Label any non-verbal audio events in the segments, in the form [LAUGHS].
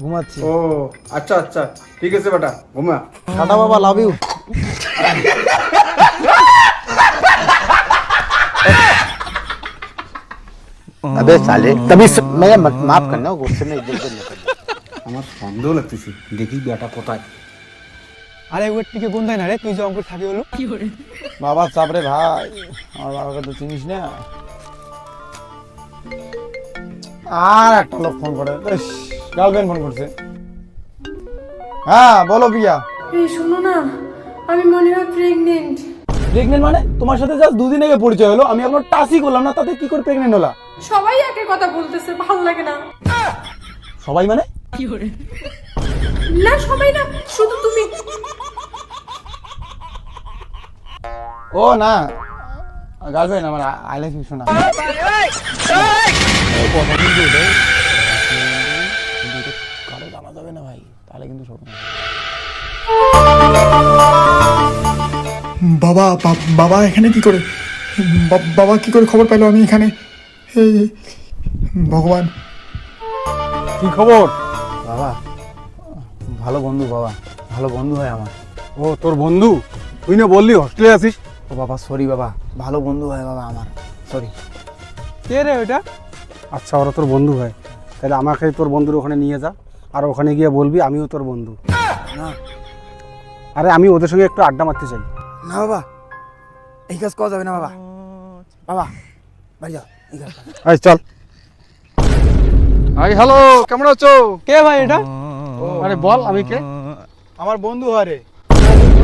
ঘুমাচ্ছি ও আচ্ছা আচ্ছা ঠিক আছে বেটা ঘুমা টাটা বাবা লাভ ইউ अबे साले तभी स... मैं मत माफ करना गुस्से में इधर उधर निकल আমার সন্দেহ লাগতেছে দেখি বেটা কোথায় আরে ওর টিকে কোনটাই না রে তুই যে অঙ্কুর থাকি হলো বাবার চাপরে ভাই আমার বাবাকে তো চিনিস না আর একটা লোক ফোন করে গার্লফ্রেন্ড ফোন করছে। হ্যাঁ বলো প্রিয়া। এই শোনো না আমি মনে হয় প্রেগনেন্ট প্রেগনেন্ট মানে? তোমার সাথে জাস্ট দুদিন আগে পরিচয় হলো আমি এখনও টাচই করলাম না তাতে কি করে প্রেগনেন্ট হলা? সবাই একের কথা বলতেছে ভালো লাগে না। সবাই মানে? না সবাই না শুধু তুমি। ও না। গার্লফ্রেন্ড আমার আই লাভ ইউ শোনা। তাহলে কিন্তু সব বাবা বাবা এখানে কি করে? বাবা কি করে খবর পেল আমি এখানে? ভগবান। কি খবর? বাবা ভালো বন্ধু বাবা ভালো বন্ধু হয় আমার। ও তোর বন্ধু? তুই না বললি হোস্টেলে আছিস? ও বাবা সরি বাবা ভালো বন্ধু হয় বাবা আমার সরি কে রে ওটা আচ্ছা ওরা তোর বন্ধু হয়। তাহলে আমাকে তোর বন্ধুর ওখানে নিয়ে যা। আর ওখানে গিয়ে বলবি আমিও তোর বন্ধু। না। আরে আমি ওদের সঙ্গে একটু আড্ডা মারতে চাই। না বাবা এই কাজ করা যাবে না বাবা। বাবা বাড়ি যাও এই কাজ। আয় চল। আই হ্যালো কেমন আছো? কে ভাই এটা? আরে বল আমি কে? আমার বন্ধু হয় রে।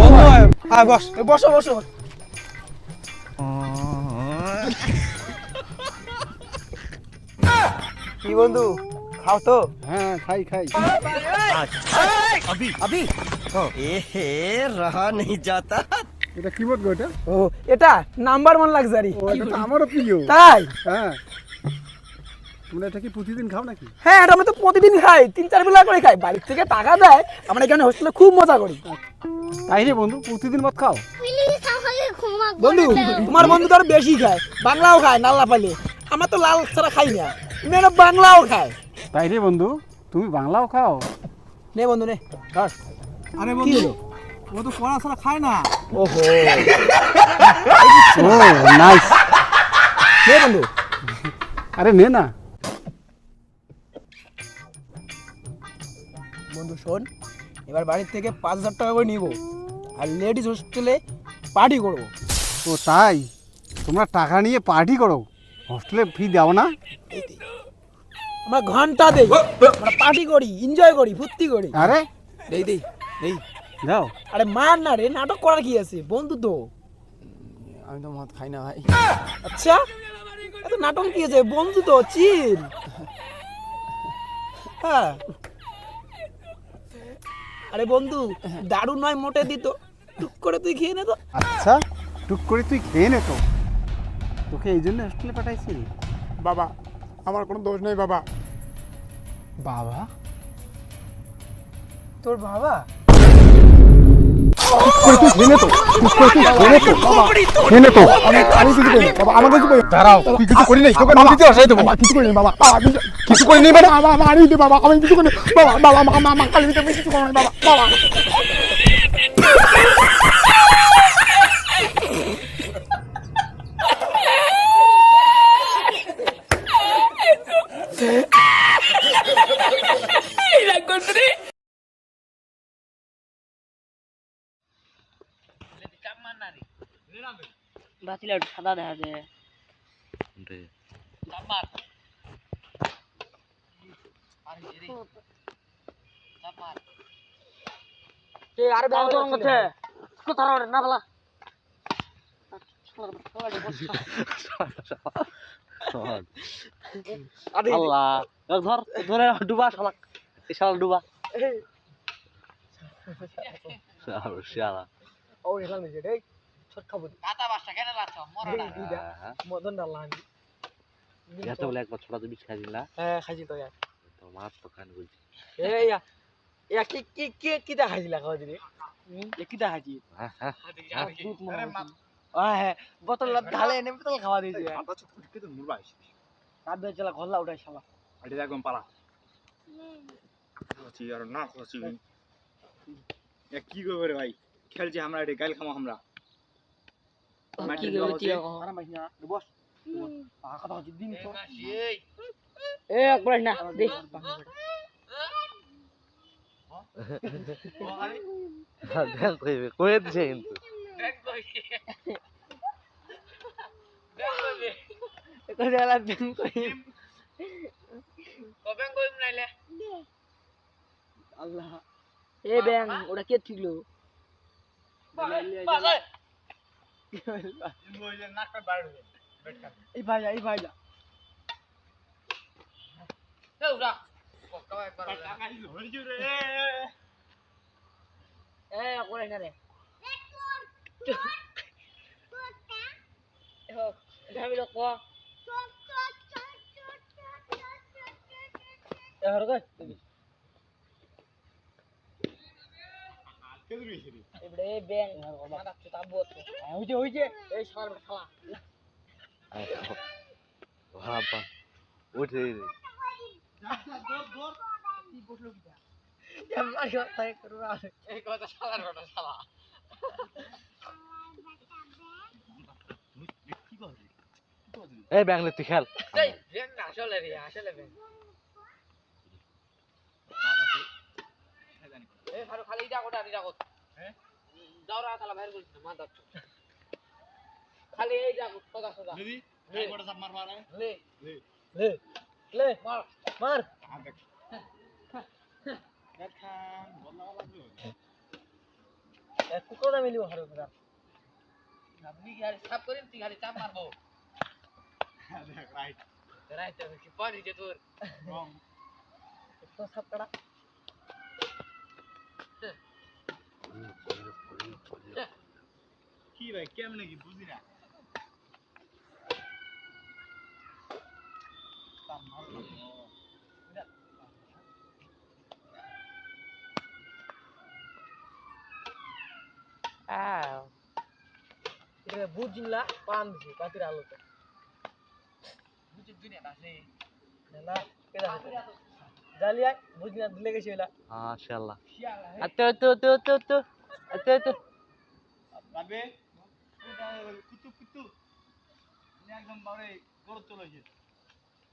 বন্ধু হয়? হ্যাঁ বস বসো বসো। কি বন্ধু? খাও তো হ্যাঁ খাই খাই रहा नहीं जाता এটা কি বলবো এটা ও এটা নাম্বার ওয়ান লাক্সারি ও এটা তো আমারও প্রিয় তাই হ্যাঁ তোমরা এটা কি প্রতিদিন খাও নাকি হ্যাঁ এটা আমি তো প্রতিদিন খাই তিন চার বেলা করে খাই বাড়ির থেকে টাকা দেয় আমরা এখানে হোস্টেলে খুব মজা করি তাই রে বন্ধু প্রতিদিন মত খাও বন্ধু তোমার বন্ধু তো আরো বেশি খায় বাংলাও খায় নাল্লা পালে আমার তো লাল ছাড়া খাই না মেয়েরা বাংলাও খায় তাই রে বন্ধু তুমি বাংলাও খাও। নে বন্ধু নে ধর আরে হলো? ও তো পড়া ছাড়া খায় না। ওহো। ও নাইস নে বন্ধু। আরে নে না। বন্ধু শোন এবার বাড়ির থেকে পাঁচ হাজার টাকা করে নিব আর লেডিস হোস্টেলে পার্টি করব। ও তাই? তোমরা টাকা নিয়ে পার্টি করো। হোস্টেলে ফি দাও না। আমরা ঘণ্টা দেই। আমরা পার্টি করি এনজয় করি ফুর্তি করি। আরে? দেই দেই দেই। যাও। আরে মার না রে নাটক করার কি আছে? বন্ধু তো। আমি তো মদ খাই না ভাই। আচ্ছা? এত নাটক কি আছে? বন্ধু তো চিল। হ্যাঁ। আরে বন্ধু দারু নয় মোটে দিত। টুক করে তুই খেয়ে নে তো। আচ্ছা টুক করে তুই খেয়ে নে তো। তোকে এই জন্য হোস্টেলে পাঠাইছি। বাবা আমার কোনো দোষ নেই বাবা। বাবা? তোর বাবা? খেয়ে নে তো আমি আমি কিছু করি বাবা আমাকে কিছু করি দাঁড়াও তুই কিছু করি নাই তোকে নদীতে আসাই দেবো বাবা কিছু করি না, বাবা বাবা কিছু কিছু করি নাই মানে বাবা বাবা আমি দিই বাবা আমি কিছু করি না। বাবা বাবা মা মা মা কালি আমি কিছু করি না, বাবা বাবা বাতিলা সাদা দেখা যায়। আরে কোথাও না বলা। আল্লাহ ধর ধরে ডুবা শালা। এই শালা ডুবা। শালা ও এখানে নিচে রে ছোট খাব। কাতা বাসা কেন লাচ্ছ মরো না। মদন ডাল্লা আমি এত বলে একবার ছোটা বিষ খাই দিলা হ্যাঁ খাইছি তো ইয়ার তো মাছ তো খান বলছি এই ইয়া ইয়া কি কি কি কিটা খাইছিলা খাওয়া দিলে এ কিটা খাইছি হ্যাঁ হ্যাঁ হ্যাঁ বোতল ঢালে এনে বোতল খাওয়া দিয়েছি কাঁদবে চলা ঘল্লা উঠাই শালা। একদম পালা। খসি আর না খসি কি করবে রে ভাই? খেলছি আমরা এটা গাইল খামো আমরা কি করবে তুই আরাম না বস। দিন তো এ একবার না কইবে কয়ে দিছে কিন্তু। কই দেলা দিন কই কবে কইম নাইলে আল্লাহ এ ব্যাং ওটা কে ঠিকলো এই ভাই এই ভাই যা এ করে না রে ধাবি লোক এবার কই এবারে ব্যাং মাথা চুতা বত হইছে হইছে এই সর খালা বাবা উঠে রে এমন কথা করু এই কথা শালার কথা শালা এই ব্যাংলে তুই খেল। না আসলে রে আসলে ব্যাং এই ফারুক খালি ইটা কোটা ইটা কোট হ্যাঁ? যাও রা তালা বাইরে করছিস মা দাচ্ছ খালি এই যা সোজা সোজা। যদি লে। বড় সাপ মারবা রে লে। লে। লে। মার মার। দেখান বলা লাগবে এক কুকুর দামে লিও হারো আপনি কি আর সাপ করেন তুই খালি চাপ মারবো? দেখ রাইট রাইতে কি পানি যে তোর রং তো সব কড়া কি ভাই কেমনে কি বুঝি না আও এটা বুঝিলা পান দিছি কাতির আলোতে বুঝি দুনিয়া আছে না কেদা জালিয়া বুঝিনা দিলে গেছে এলা মাশাআল্লাহ। শিয়ালা তো তো তো তো আতো তো রাবে কুতু কুতু একদম বারে গড় চলেছে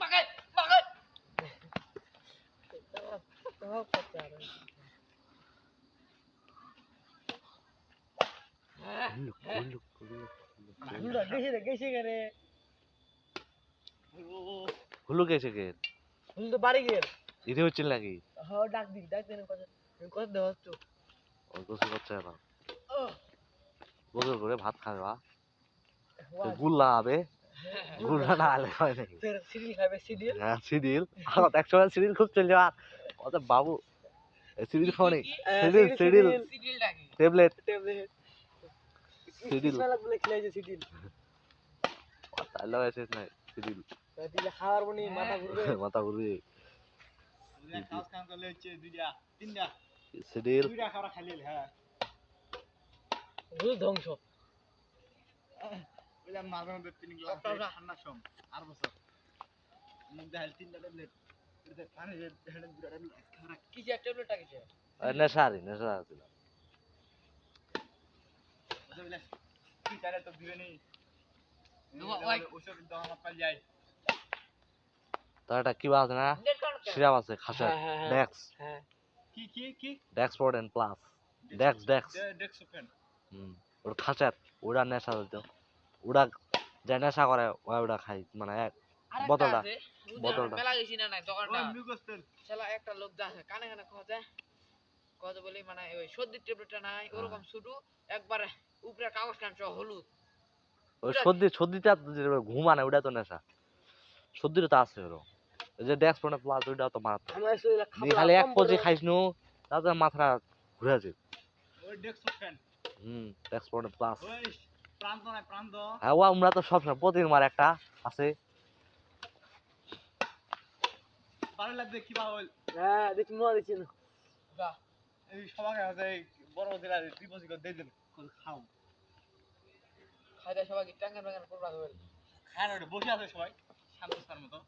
পাকাই পাকাই তো পাচ্ছা কুলু কুলু হুলা গেছে রে গেছে রে হুলু গেছে কে হুল তো বাড়ি গেল। ইদে হচ্ছিল নাকি? হ ডাক দি ডাক দেন কথা কথা দেওয়া তো ওই গোসল করছে না। গোসল করে ভাত খাবে বা গুল্লা হবে গুল্লা না হলে হয় নাকি? সিরিল খাবে সিরিল? হ্যাঁ সিডিল আমার একসময় সিডিল খুব চলে যাওয়া অত বাবু সিডিল খাওয়ানি সিডিল সিডিল সিডিল ডাকি ট্যাবলেট। ট্যাবলেট। সিডিল সিরিল বলে খেলাইছে সিরিল। তাই লাগাইছে না সিডিল দিলে খাওয়ার বনি মাথা ঘুরবে। [LAUGHS] মাথা ঘুরবে। কাজ কাম করলে হচ্ছে দুইটা তিনটা। সিডিল দুইটা খাবার খাইলে হ্যাঁ। ভুল ধ্বংস। বললাম মাঝে মধ্যে তিন গ্লাস ঠান্ডা সম আর বছর। মুখ দেখাল তিনটা ট্যাবলেট পানি হেডে দুটা ট্যাবলেট খাবার কি যে ট্যাবলেট টাকিছে নেশারি নেশা ছিল বুঝলে কি তারে তো দিবে নি ওই ওষুধ দোকান যায়। তো এটা কি বাজ না? সিরাপ আছে খাসা। হ্যাঁ, হ্যাঁ, হ্যাঁ। ডেক্স হ্যাঁ। কি কি কি? Dex ford and plus dex dex dex open হুম ওর খাঁচার। ওরা নেশা হইতো ওরা যে নেশা করে ওরা ওরা খাই মানে এক বোতলটা, বোতলটা। মেলা গেছি না নাই দোকানটা। ওই মিউকস্টেল শালা একটা লোক যাচ্ছে কানে কানে কথা কথা বলি মানে ওই সর্দির ট্যাবলেটটা নাই ওরকম শুধু একবারে উপরে কাগজ কাঞ্চ হলুদ। ওই সর্দি সর্দিটা ঘুমানে ওটা তো নেশা। সর্দিটা তো আছে ওরকম। যে ডেক্স ফোর্ড প্লাস ওইটা তো দিয়ে খালি এক পজি খাইস নু তাতে মাথাটা ঘুরে আছে ওই ডেস্ক ফ্যান। হুম প্লাস প্রান্ত নাই প্রান্ত হ্যাঁ ও আমরা তো সবসময় প্রতিদিন মার একটা আছে। ভালো লাগবে কি বা হইল হ্যাঁ দেখি মনে দিচ্ছি না। সবাই আছে এই বড় জেলা ডিপোজিট করে দিয়ে দেন খাও। খাইতে সবাই টাঙ্গান বাঙ্গান করবা হ্যাঁ ওটা বসে আছে সবাই শান্তস্থার মতো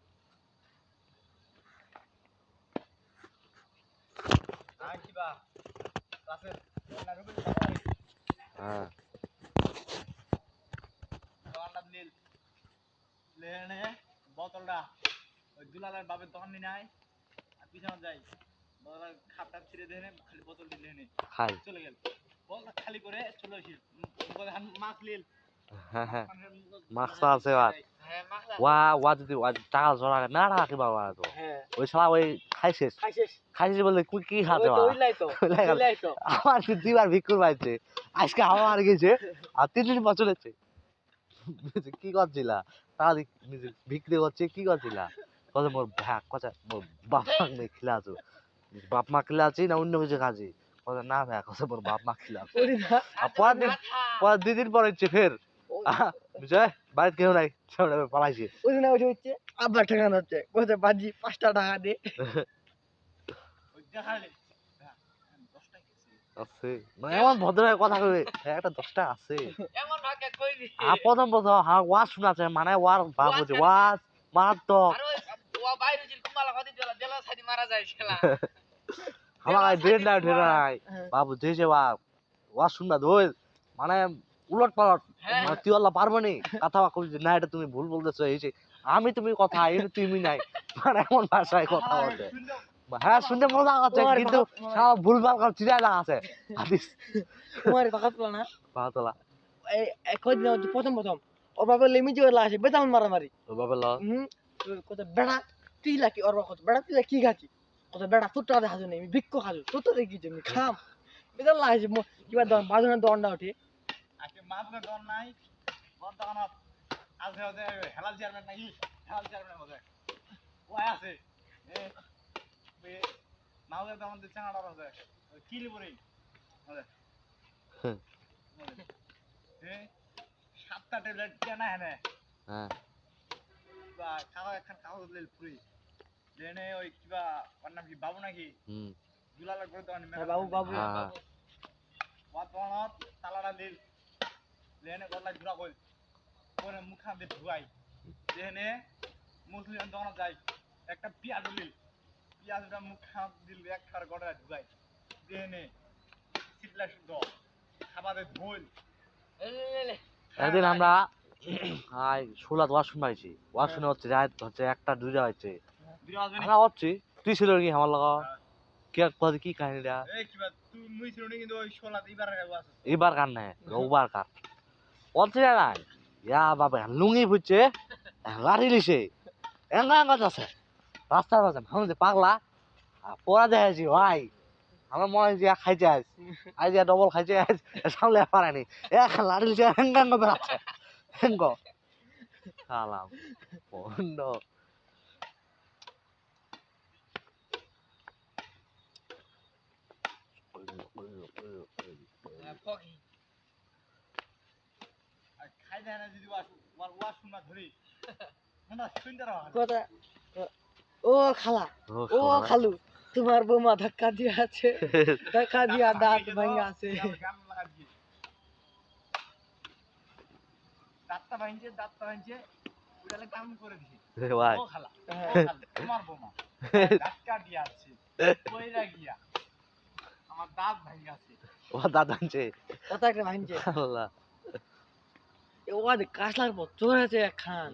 আর কি বা ক্লাসের রুবেল হ্যাঁ দোকানটা নীল লেনে বোতলটা ওই দুলালের বাপের দোকান নিয়ে নাই আর পিছনে যাই। বোতলের খাপটা ছিঁড়ে দিয়ে খালি বোতল দিয়ে লেনে চলে গেল। বোতলটা খালি করে চলে আসি। মাছ লিল হ্যাঁ হ্যাঁ। মাস্ক আছে আর হ্যাঁ ওয়া ওয়া যদি টাকা জড়া না টাকা কিবা ওয়া তো। হ্যাঁ। ওই শালা ওই খাইছিস খাইছিস বলে কি কি খাতে তো তো [LAUGHS] তো। আমার কি দুইবার ভিক্ষুর পাইছে আজকে আমার গেছে আর তিন দিন পর চলেছে কি করছিলা? দি- নিজে বিক্রি করছে কি করছিলা? কত মোর ভ্যাক কথা মোর বাপ মা নেই খিলা আছো। বাপ মা খিলা আছি না অন্য কিছু কাজে কত না ভ্যাক কত মোর বাপ মা খিলা আছে। আর পরের দিন পরের দুই দিন পর হচ্ছে ফের বাড়িতে কেউ নাই পালাইছে। ওই হচ্ছে আব্বা ঠেকানো হচ্ছে কোথায় বাজি পাঁচটা টাকা দে। হ্যাঁ, আছে। মানে এমন ভদ্র কথা কবে হ্যাঁ একটা দশটা আছে। এমন ভাগ্য কইলি। আর প্রথম প্রথম হ্যাঁ ওয়াজ মানে ওয়ার ভাব হচ্ছে ওয়াজ মারাত্মক। আমার ড্রেন নাই ড্রেন নাই। বাবু ওয়াজ শুনবা ধোল মানে উলট পালট। হ্যাঁ। মানে তুই আল্লাহ পারব নি? কথা কবি না এটা তুমি ভুল বলতেছো এই যে আমি তুমি কথা এই তুমি নাই মানে এমন ভাষায় কথা বলছে হ্যাঁ শুনতে মজা তোমার কিন্তু সব ভুল ভালো করে চিরাই আছে। হাদিস তোমার কথা তোলা না? এই এই কদিন প্রথম প্রথম। ওর বাবা লেমিজি ওর আসে বেতাম মারামারি। বাবা ল হুম? কত বেড়া তুই লাকি ওর বাবা কত বেড়া তুই কি খাচ্ছি কত বেড়া তোর টাকা হাজু নেই আমি ভিক্ষ খাজু তোর তো দেখি তুমি খাম। বেতাম লাগছে কিবা দন বাজনের দনটা উঠে। আজকে মাছের দর নাই বর দোকানত আছে হচ্ছে হেলাল চেয়ারম্যান নাকি হেলাল চেয়ারম্যান বোধ ওই আছে। এ সাতটা ট্যাবলেট কেনা হেনে হ্যাঁ। বা কাগজ একখান কাগজ লিল ফুরি লেনে ওই কিবা ওর নাম কি বাবু নাকি? হুম। দুলালের করে দোকান হ্যাঁ, বাবু বাবু। হ্যাঁ। হ্যাঁ তালাটা লিল লেনে গলা ঘুরা কইল পরে মুখা দিয়ে ধুয়াই লেনে মুসলিম দোকানত যাই একটা পিয়াজ লিল পিয়াজটা মুখা দিল একখার গড়া ধুয়াই লেনে শীতলা শুদ্ধ খাবারে ধুইল একদিন আমরা আই ষোলাত ওয়াজ শুনবাইছি ওয়াজ শুনে হচ্ছে রাত হচ্ছে একটা দুইটা হচ্ছে আমরা হচ্ছি। তুই ছিল কি আমার লগা? কি কত কি কাহিনীটা? এই কিবা তুই মুই ছিল কিন্তু ওই শোলাত এবার আছে। এবার কার নাই? রোববার কার? নাই ইয়া বাবা লুঙ্গি ফুটছে লাঠি লিছে এঙ্গা এঙ্গা আছে। রাস্তা আছে ভাঙছে পাগলা। আর পড়া দেখাইছি ভাই। আমার মনে হয় যে খাইছে আজ। আজ ডবল খাইছে আজ। সামলে পারেনি এক লাঠি লিছে এঙ্গা এঙ্গা বেড়াচ্ছে এঙ্গ খালাম বন্ধ। আর খাই দেয় না যদি ওয়াশ ওয়ার ওয়াশ ধরি। [LAUGHS] না না শুনতে কথা ও খালা ও খালু। তোমার বৌমা ধাক্কা দিয়ে আছে [LAUGHS] ধাক্কা দিয়া দাঁত ভাঙা আছে। দাঁতটা ভাঙছে দাঁতটা ভাঙছে কাম করে দিছি। ও খালা তোমার বৌমা। [LAUGHS] ধাক্কা দিয়ে আছে কইরা গিয়া। আমার দাঁত ভাঙে আছে। ও দাদা আনছে কথা একটা ভাঙছে। আল্লাহ। ও আজ কাশলার পর চোর আছে খান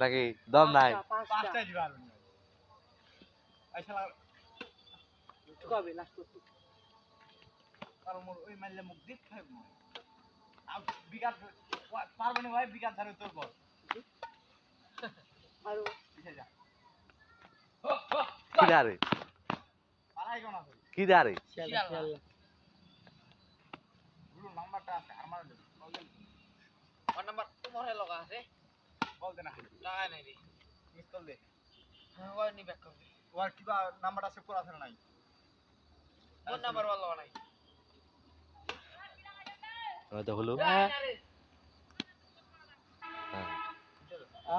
নাকি দম নাই পাঁচটা দিবা কবে লাস্ট কারণ মোর ওই মাইলে মুখ দিক খাই মই আর বিঘাত পারবে না ভাই বিঘাত ধারে তোর পর আরও কি দারে পালাই কেন আছে কি দারে নাম্বারটা আছে আর মার ওর নাম্বার তোমার লগা আছে। বল দে না টাকা নাই রে। মিস কল দে। হ্যাঁ ওই নি ব্যাক করবে ওর কিবা নাম্বারটা সেভ করা আছে না নাই কোন নাম্বার লগা নাই। হলো টাকা নাই রে। হ্যাঁ।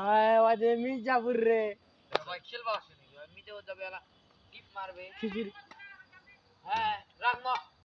আয় ওয়াজে মির্জাপুর রে। ভাই খেলবা আসে নাকি? ওই যাবে এলা টিপ মারবে। খিচুড়ি। হ্যাঁ রাখ মা